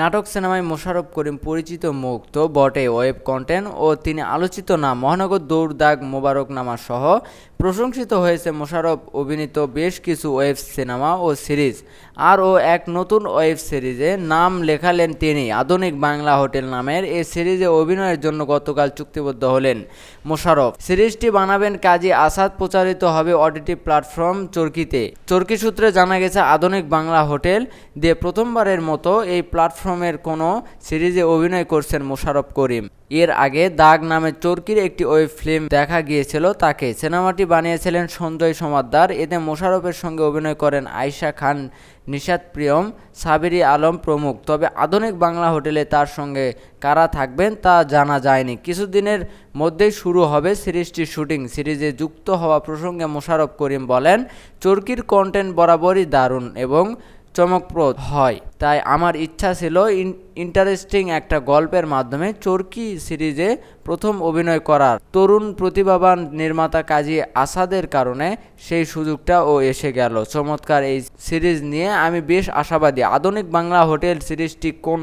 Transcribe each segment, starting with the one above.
নাটক সিনেমায় মোশাররফ করিম পরিচিত মুখ তো বটে ওয়েব কন্টেন্ট ও তিনি আলোচিত নাম মহানগর দৌড় দাগ মোবারকনামা সহ প্রশংসিত হয়েছে মোশাররফ অভিনীত বেশ কিছু ওয়েব সিনেমা ও সিরিজ। আর ও এক নতুন ওয়েব সিরিজে নাম লেখালেন তিনি, আধুনিক বাংলা হোটেল নামের এই সিরিজে অভিনয়ের জন্য গতকাল চুক্তিবদ্ধ হলেন মোশাররফ। সিরিজটি বানাবেন কাজী আসাদ, প্রচারিত হবে অডিটি প্ল্যাটফর্ম চরকিতে। চরকি সূত্রে জানা গেছে, আধুনিক বাংলা হোটেল দিয়ে প্রথমবারের মতো এই প্ল্যাটফর্মের কোনো সিরিজে অভিনয় করছেন মোশারফ করিম। এর আগে দাগ নামে চরকির একটি ওয়েব ফিল্ম দেখা গিয়েছিল তাকে। সিনেমাটি বানিয়েছিলেন সঞ্জয় সমাদ্দার। এতে মোশারফের সঙ্গে অভিনয় করেন আয়শা খান নিশাদ প্রিয়ম, সাবেরি আলম প্রমুখ। তবে আধুনিক বাংলা হোটেলে তার সঙ্গে কারা থাকবেন তা জানা যায়নি। কিছুদিনের মধ্যেই শুরু হবে সিরিজটির শুটিং। সিরিজে যুক্ত হওয়া প্রসঙ্গে মোশারফ করিম বলেন, চরকির কন্টেন্ট বরাবরই দারুণ এবং চমকপ্রদ। হয়। তাই আমার ইচ্ছা ছিল ইন্টারেস্টিং একটা গল্পের মাধ্যমে চরকি সিরিজে প্রথম অভিনয় করার। তরুণ প্রতিভাবান নির্মাতা কাজী আসাদের কারণে সেই সুযোগটা ও এসে গেল। চমৎকার এই সিরিজ নিয়ে আমি বেশ আশাবাদী। আধুনিক বাংলা হোটেল সিরিজটি কোন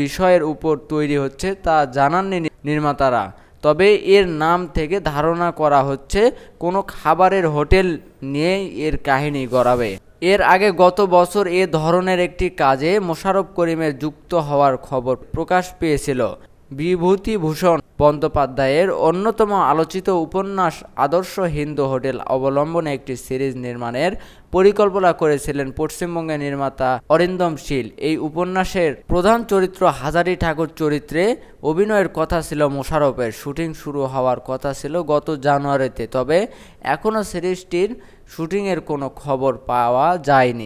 বিষয়ের উপর তৈরি হচ্ছে তা জানাননি নির্মাতারা। তবে এর নাম থেকে ধারণা করা হচ্ছে, কোনো খাবারের হোটেল নিয়ে এর কাহিনী গড়াবে। এর আগে গত বছর এ ধরনের একটি কাজে মোশারফ করিমের যুক্ত হওয়ার খবর প্রকাশ পেয়েছিল। বিভূতিভূষণ বন্দ্যোপাধ্যায়ের অন্যতম আলোচিত উপন্যাস আদর্শ হিন্দু হোটেল অবলম্বনে একটি সিরিজ নির্মাণের পরিকল্পনা করেছিলেন পশ্চিমবঙ্গের নির্মাতা অরিন্দম শীল। এই উপন্যাসের প্রধান চরিত্র হাজারি ঠাকুর চরিত্রে অভিনয়ের কথা ছিল মোশারফের। শুটিং শুরু হওয়ার কথা ছিল গত জানুয়ারিতে, তবে এখনও সিরিজটির শুটিংয়ের কোনো খবর পাওয়া যায়নি।